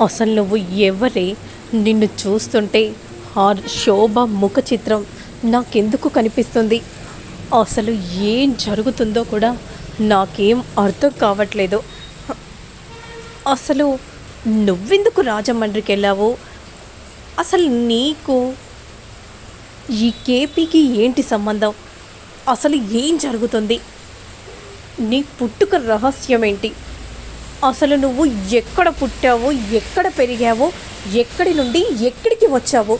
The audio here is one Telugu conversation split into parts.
అసలు నువ్వు ఎవరే? నిన్ను చూస్తుంటే ఆ శోభ ముఖ చిత్రం నాకెందుకు కనిపిస్తుంది? అసలు ఏం జరుగుతుందో కూడా నాకేం అర్థం కావట్లేదు. అసలు నువ్వెందుకు రాజమండ్రికి వెళ్ళావు? అసలు నీకు ఈ కేపీకి ఏంటి సంబంధం? అసలు ఏం జరుగుతుంది? నీ పుట్టుక రహస్యం ఏంటి అసలు నువ్వు ఎక్కడ పుట్టావో ఎక్కడ పెరిగావో ఎక్కడి నుండి ఎక్కడికి వచ్చావో?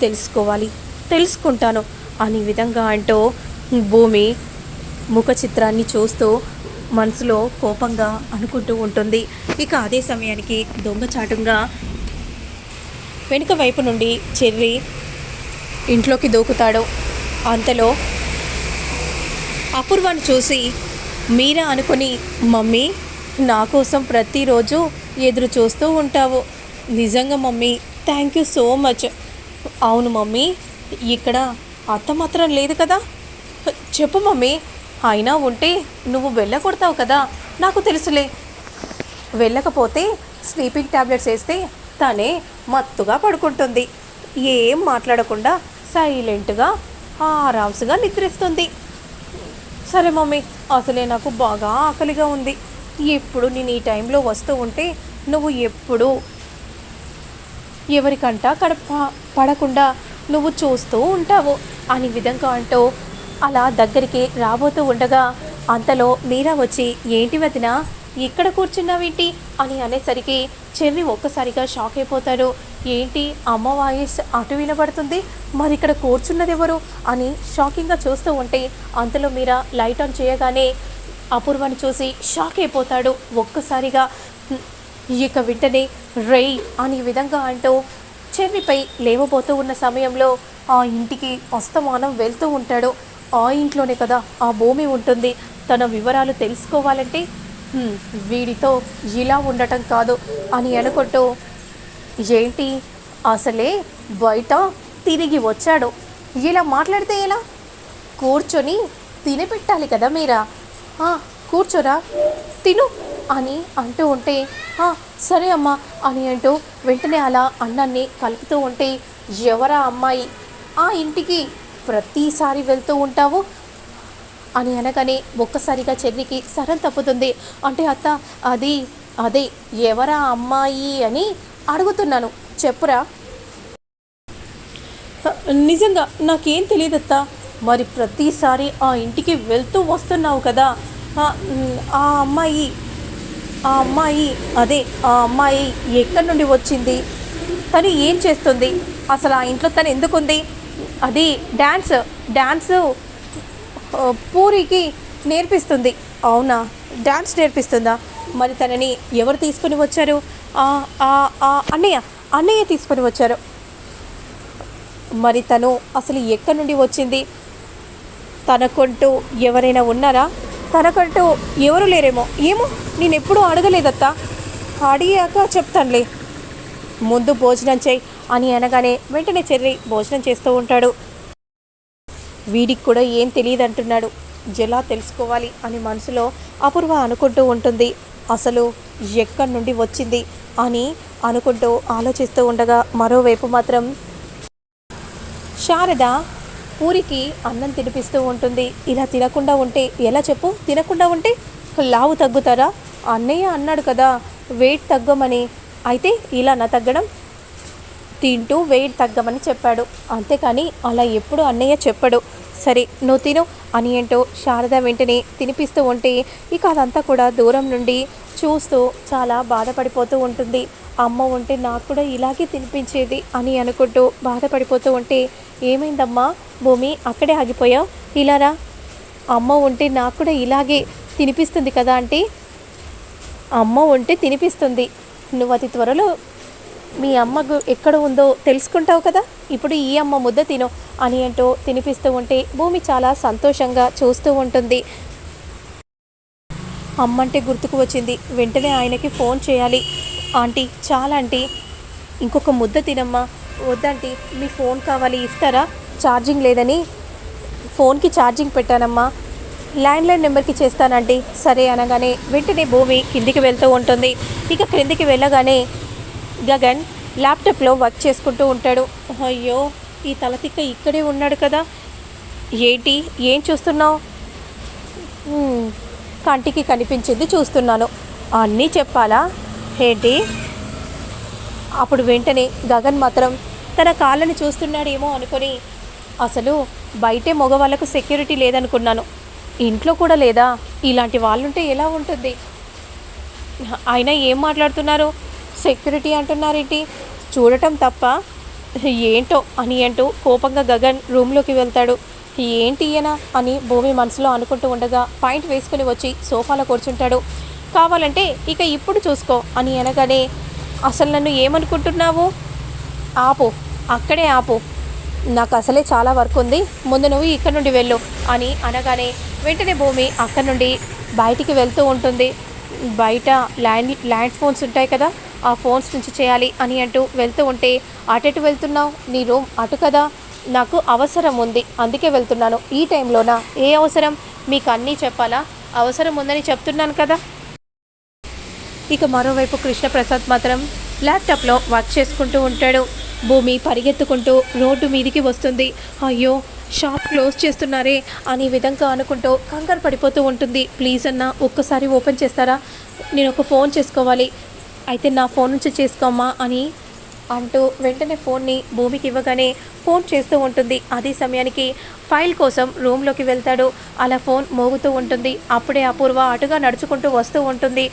తెలుసుకోవాలి తెలుసుకుంటాను. అనే విధంగా అంటూ భూమి ముఖ చిత్రాన్ని చూస్తూ మనసులో కోపంగా అనుకుంటూ ఉంటుంది. ఇక అదే సమయానికి దొంగచాటుగా వెనుక వైపు నుండి చెర్రి ఇంట్లోకి దూకుతాడు. అంతలో అపూర్వాన్ని చూసి మీరా అనుకుని మమ్మీ నా కోసం ప్రతిరోజు ఎదురు చూస్తూ ఉంటావు. నిజంగా mummy thank you so much అవును మమ్మీ ఇక్కడ అత్త మాత్రం లేదు కదా? చెప్పు మమ్మీ అయినా ఉంటే నువ్వు వెళ్ళకూడతావు కదా? నాకు తెలుసులే. వెళ్ళకపోతే స్లీపింగ్ ట్యాబ్లెట్స్ వేస్తే తనే మత్తుగా పడుకుంటుంది. ఏం మాట్లాడకుండా సైలెంట్గా ఆరామ్స్గా నిద్రిస్తుంది. సరే మమ్మీ అసలే నాకు బాగా ఆకలిగా ఉంది. ఎప్పుడు నేను ఈ టైంలో వస్తూ ఉంటే నువ్వు ఎప్పుడు ఎవరికంటా కడప పడకుండా నువ్వు చూస్తూ ఉంటావు. అని విధంగా అంటూ అలా దగ్గరికి రాబోతూ ఉండగా అంతలో మీరా వచ్చి ఏంటి వదిన ఇక్కడ కూర్చున్నావేంటి? అని అనేసరికి చెర్రి ఒక్కసారిగా షాక్ అయిపోతారు ఏంటి అమ్మ వాయిస్ అటు వినబడుతుంది? మరి ఇక్కడ కూర్చున్నది ఎవరు అని షాకింగ్గా చూస్తూ ఉంటే అంతలో మీరా లైట్ ఆన్ చేయగానే అపూర్వని చూసి షాక్ అయిపోతాడు. ఒక్కసారిగా ఇక వెంటనే రేయ్ అనే విధంగా అంటూ చెర్రిపై లేవబోతూ ఉన్న సమయంలో ఆ ఇంటికి అస్తమానం వెళ్తూ ఉంటాడు. ఆ ఇంట్లోనే కదా ఆ భూమి ఉంటుంది. తన వివరాలు తెలుసుకోవాలంటే వీడితో ఇలా ఉండటం కాదు అని అనుకుంటూ ఏంటి? అసలే బయట తిరిగి వచ్చాడు. ఇలా మాట్లాడితే ఎలా? కూర్చొని తినిపెట్టాలి కదా మీరా? "ఆ, కూర్చోరా. తిను అని అంటూ ఉంటే "ఆ, సరే అమ్మా అని అంటూ వెంటనే అలా అన్నాన్ని కలుపుతూ ఉంటే ఎవరా అమ్మాయి? ఆ ఇంటికి ప్రతిసారి వెళ్తూ ఉంటావు? అని అనగానే ఒక్కసారిగా చెర్రికి సరం తప్పుతుంది. అంటే అత్త అది అదే ఎవరా అమ్మాయి అని అడుగుతున్నాను. చెప్పురా. నిజంగా నాకేం తెలియదత్తా? మరి ప్రతిసారి ఆ ఇంటికి వెళ్తూ వస్తున్నావు కదా. ఆ, అమ్మాయి ఆ అమ్మాయి అదే ఆ అమ్మాయి ఎక్కడి నుండి వచ్చింది? తను ఏం చేస్తుంది? అసలు ఆ ఇంట్లో తను ఎందుకుంది? అది డ్యాన్స్ డ్యాన్స్ పూరికి నేర్పిస్తుంది. అవునా? డ్యాన్స్ నేర్పిస్తుందా? మరి తనని ఎవరు తీసుకొని వచ్చారు? ఆ, ఆ, ఆ, అన్నయ్య అన్నయ్య తీసుకొని వచ్చారు. మరి తను అసలు ఎక్కడి నుండి వచ్చింది? తనకంటూ ఎవరైనా ఉన్నారా? తనకంటూ ఎవరు లేరేమో? ఏమో నేను ఎప్పుడూ అడగలేదత్తా. అడిగాక చెప్తానులే. ముందు భోజనం చేయి అని అనగానే వెంటనే చెర్రి భోజనం చేస్తూ ఉంటాడు. వీడికి కూడా ఏం తెలియదు అంటున్నాడు ఎలా తెలుసుకోవాలి అని మనసులో అపూర్వ అనుకుంటూ ఉంటుంది. అసలు ఎక్కడి నుండి వచ్చింది అని అనుకుంటూ ఆలోచిస్తూ ఉండగా మరోవైపు మాత్రం శారద పూరికి అన్నం తినిపిస్తూ ఉంటుంది. ఇలా తినకుండా ఉంటే ఎలా చెప్పు? తినకుండా ఉంటే లావు తగ్గుతారా? అన్నయ్య అన్నాడు కదా వెయిట్ తగ్గమని. అయితే ఇలా నా తగ్గడం? తింటూ వెయిట్ తగ్గమని చెప్పాడు. అంతేకాని అలా ఎప్పుడు అన్నయ్య చెప్పడు. సరే నువ్వు తిను. అని ఏంటో శారద వెంటనే తినిపిస్తూ ఉంటే ఇక అదంతా కూడా దూరం నుండి చూస్తూ చాలా బాధపడిపోతూ ఉంటుంది. అమ్మ ఉంటే నాకు కూడా ఇలాగే తినిపించేది అని అనుకుంటూ బాధపడిపోతూ ఉంటే ఏమైందమ్మా? భూమి అక్కడే ఆగిపోయావు? ఇలారా అమ్మ ఉంటే నాకు కూడా ఇలాగే తినిపిస్తుంది కదా అంటే అమ్మ ఉంటే తినిపిస్తుంది. నువ్వు అతి త్వరలో మీ అమ్మకు ఎక్కడ ఉందో తెలుసుకుంటావు కదా. ఇప్పుడు ఈ అమ్మ ముద్ద తిను అని అంటూ తినిపిస్తూ ఉంటే భూమి చాలా సంతోషంగా చూస్తూ ఉంటుంది. అమ్మంటే గుర్తుకు వచ్చింది. వెంటనే ఆయనకి ఫోన్ చేయాలి. ఆంటీ చాలా ఆంటీ. ఇంకొక ముద్ద తినమ్మా. వద్దంటీ. మీ ఫోన్ కావాలి ఇస్తారా? ఛార్జింగ్ లేదని. ఫోన్కి ఛార్జింగ్ పెట్టానమ్మా. ల్యాండ్లైన్ నెంబర్కి చేస్తానండి సరే అనగానే వెంటనే భూమి కిందికి వెళ్తూ ఉంటుంది. ఇక క్రిందికి వెళ్ళగానే గగన్ ల్యాప్టాప్లో వర్క్ చేసుకుంటూ ఉంటాడు. అయ్యో ఈ తలతిక్క ఇక్కడే ఉన్నాడు కదా. ఏంటి? ఏం చూస్తున్నావు? కంటికి కనిపించింది చూస్తున్నాను. అన్నీ చెప్పాలా? ఏంటి? అప్పుడు వెంటనే గగన్ మాత్రం తన కాళ్ళని చూస్తున్నాడేమో అనుకొని అసలు బయటే మగవాళ్ళకు సెక్యూరిటీ లేదనుకున్నాను. ఇంట్లో కూడా లేదా? ఇలాంటి వాళ్ళుంటే ఎలా ఉంటుంది? అయినా ఏం మాట్లాడుతున్నారు? సెక్యూరిటీ అంటున్నారేంటి చూడటం తప్ప ఏంటో అని అంటూ కోపంగా గగన్ రూమ్లోకి వెళ్తాడు. ఏంటి ఈయన అని భూమి మనసులో అనుకుంటూ ఉండగా పాయింట్ వేసుకుని వచ్చి సోఫాలో కూర్చుంటాడు. కావాలంటే ఇక ఇప్పుడు చూసుకో అని అనగానే అసలు నన్ను ఏమనుకుంటున్నావు? ఆపు అక్కడే ఆపు. నాకు అసలే చాలా వర్క్ ఉంది. ముందు నువ్వు ఇక్కడ నుండి వెళ్ళు అని అనగానే వెంటనే భూమి అక్కడ నుండి బయటికి వెళ్తూ ఉంటుంది. బయట ల్యాండ్ ల్యాండ్ ఫోన్స్ ఉంటాయి కదా ఆ ఫోన్స్ నుంచి చేయాలి అని అంటూ వెళ్తూ ఉంటే అటెటు వెళ్తున్నావు? నీ రూమ్ అటు కదా? నాకు అవసరం ఉంది. అందుకే వెళ్తున్నాను. ఈ టైంలోనా? ఏ అవసరం? మీకు అన్నీ చెప్పాలా? అవసరం ఉందని చెప్తున్నాను కదా. ఇక మరోవైపు కృష్ణప్రసాద్ మాత్రం ల్యాప్టాప్లో వర్క్ చేసుకుంటూ ఉంటాడు. భూమి పరిగెత్తుకుంటూ రోడ్డు మీదికి వస్తుంది. అయ్యో షాప్ క్లోజ్ చేస్తున్నారే అనే విధంగా అనుకుంటూ కంగారు పడిపోతూ ఉంటుంది. ప్లీజ్ అన్న ఒక్కసారి ఓపెన్ చేస్తారా? నేను ఒక ఫోన్ చేసుకోవాలి. అయితే నా ఫోన్ నుంచి చేసుకోమ్మా అని అంటూ వెంటనే ఫోన్ని భూమికి ఇవ్వగానే ఫోన్ చేస్తూ ఉంటుంది. అదే సమయానికి ఫైల్ కోసం రూమ్లోకి వెళ్తాడు. అలా ఫోన్ మోగుతూ ఉంటుంది. అప్పుడే అపూర్వ అటుగా నడుచుకుంటూ వస్తూ ఉంటుంది.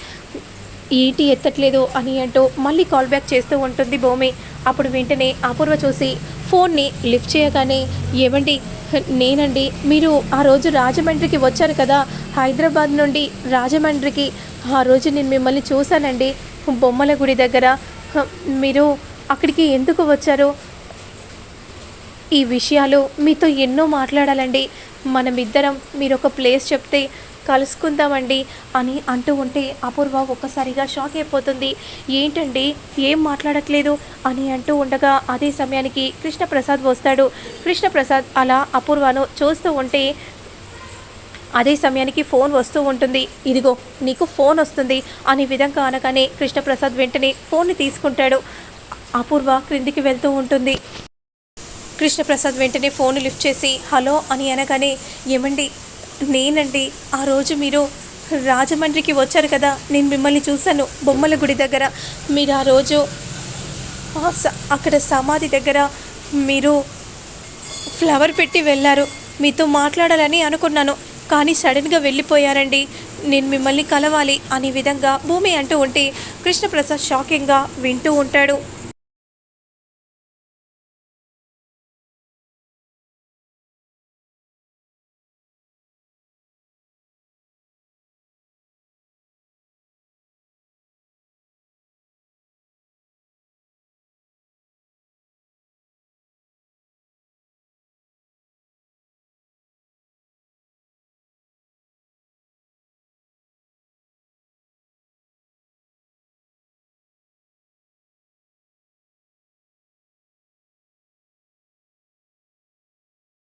ఈటీ ఎత్తట్లేదు అని అంటూ మళ్ళీ కాల్ బ్యాక్ చేస్తూ ఉంటుంది భూమి. అప్పుడు వెంటనే అపూర్వ చూసి ఫోన్ని లిఫ్ట్ చేయగానే ఏమండి నేనండి. మీరు ఆ రోజు రాజమండ్రికి వచ్చారు కదా. హైదరాబాద్ నుండి రాజమండ్రికి. ఆ రోజు నేను మిమ్మల్ని చూశానండి. బొమ్మల గుడి దగ్గర. మీరు అక్కడికి ఎందుకు వచ్చారు? ఈ విషయాలు మీతో ఎన్నో మాట్లాడాలండి. మనమిద్దరం మీరు ఒక ప్లేస్ చెప్తే కలుసుకుందామండి అని అంటూ ఉంటే అపూర్వ ఒక్కసారిగా షాక్ అయిపోతుంది. ఏంటండి? ఏం మాట్లాడట్లేదు? అని అంటూ ఉండగా అదే సమయానికి కృష్ణప్రసాద్ వస్తాడు. కృష్ణప్రసాద్ అలా అపూర్వను చూస్తూ ఉంటే అదే సమయానికి ఫోన్ వస్తూ ఉంటుంది. ఇదిగో నీకు ఫోన్ వస్తుంది. అనే విధంగా అనగానే కృష్ణప్రసాద్ వెంటనే ఫోన్ని తీసుకుంటాడు. అపూర్వ క్రిందికి వెళ్తూ ఉంటుంది. కృష్ణప్రసాద్ వెంటనే ఫోన్ లిఫ్ట్ చేసి హలో అని అనగానే ఏమండి? నేనండి. ఆ రోజు మీరు రాజమండ్రికి వచ్చారు కదా. నేను మిమ్మల్ని చూశాను బొమ్మల గుడి దగ్గర. మీరు ఆ రోజు స- అక్కడ సమాధి దగ్గర మీరు ఫ్లవర్ పెట్టి వెళ్ళారు. మీతో మాట్లాడాలని అనుకున్నాను. కానీ సడన్గా వెళ్ళిపోయారండి. నేను మిమ్మల్ని కలవాలి అనే విధంగా భూమి అంటూ ఉంటే కృష్ణప్రసాద్ షాకింగ్గా వింటూ ఉంటాడు.